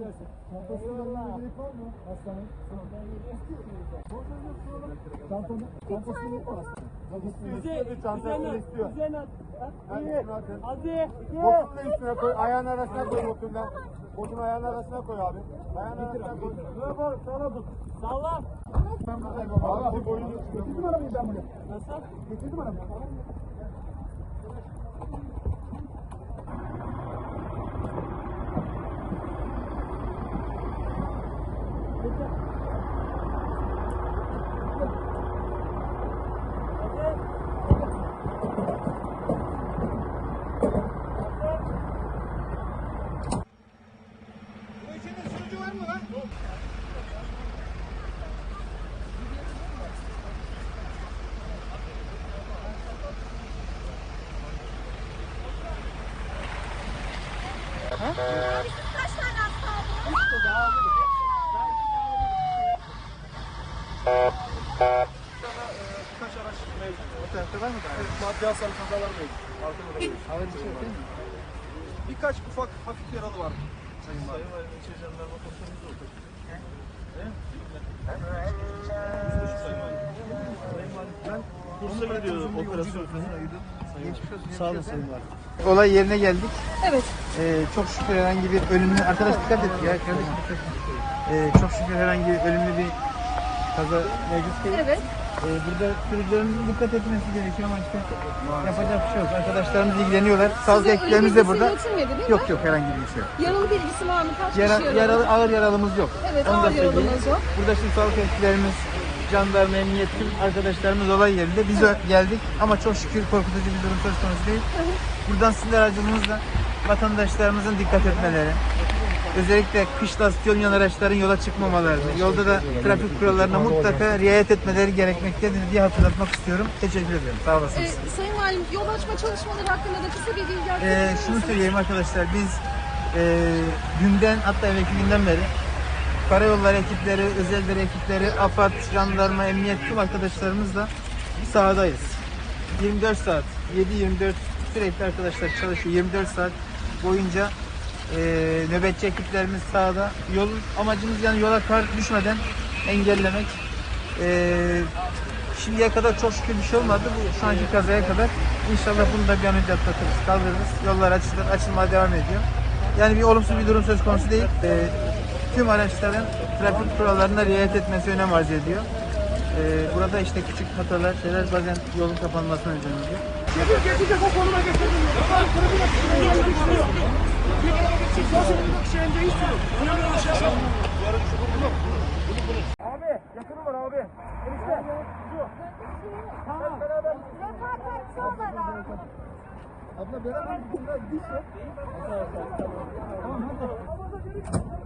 Gelsin. Çantasını vermeye gerek var mı? Hastane. Çantanı, çantasını yok mu hastane? İstiyor, çantasını istiyor. Üzerine at. Hadi. Botunu da üstüne koy. Ayağın arasına koy botundan. Botun ayağın arasına koy abi. Ayağın arasına koy. Bak sana tut. Salla. Abi boyunu Getirdim arabayı ben buraya. Nasıl? Getirdim arabayı. Kaç Kaç araç mevcut? Otelde var mı daha? Maddi hasar kazalar mevcut. Arkada da mevcut. Ağır bir şey yok değil mi? Birkaç ufak hafif yaralı var. Sayın Valim. Sayın Valim, Jandarma Komisyonumuz. Ben gidiyorum operasyon. Sağ olun Sayın Valim. Olay yerine geldik. Evet. Ee, çok şükür herhangi bir ölümlü... Arkadaş dikkat et ya. Kardeşim. Ee, çok şükür herhangi bir ölümlü bir kaza mevcut değil. Evet. Ee, burada sürücülerimizin dikkat etmesi gerekiyor ama işte yapacak bir şey yok. Arkadaşlarımız ilgileniyorlar. Sağlık Size ekiplerimiz de burada. mi? Yok yok herhangi bir şey yok. Yaralı bilgisi var mı? Kaç Yara, kişi yaralı? yaralı, ağır yaralımız yok. Evet, Onu ağır yaralımız yok. Burada şimdi sağlık ekiplerimiz, jandarma, emniyet, tüm arkadaşlarımız olay yerinde. Biz ö- geldik ama çok şükür korkutucu bir durum söz konusu değil. Buradan sizin aracılığınızla vatandaşlarımızın dikkat etmeleri, özellikle kış lastiği olmayan araçların yola çıkmamaları, yolda da trafik kurallarına mutlaka riayet etmeleri gerekmektedir diye hatırlatmak istiyorum. Teşekkür ederim. Sağ olasınız. Ee, Sayın Valim, yol açma çalışmaları hakkında da kısa bir bilgi Ee, şunu söyleyeyim arkadaşlar biz e, dünden hatta evvelki günden beri karayolları ekipleri, özel bir ekipleri, AFAD, jandarma, emniyet tüm arkadaşlarımızla sahadayız. 24 saat, 7-24 sürekli arkadaşlar çalışıyor. 24 saat boyunca e, nöbetçi ekiplerimiz sahada. Yolun amacımız yani yola kar düşmeden engellemek. E, Şimdiye kadar çok şükür bir şey olmadı. Bu şu anki kazaya kadar. İnşallah bunu da bir an önce atlatırız, kaldırırız. Yollar açılır, açılmaya devam ediyor. Yani bir olumsuz bir durum söz konusu değil. Ee, tüm araçların trafik kurallarına riayet etmesi önem arz ediyor. Ee, burada işte küçük hatalar, şeyler bazen yolun kapanmasına neden oluyor. Refakatçi olarak. Abla beraber gidelim. Git ya. Tamam hadi.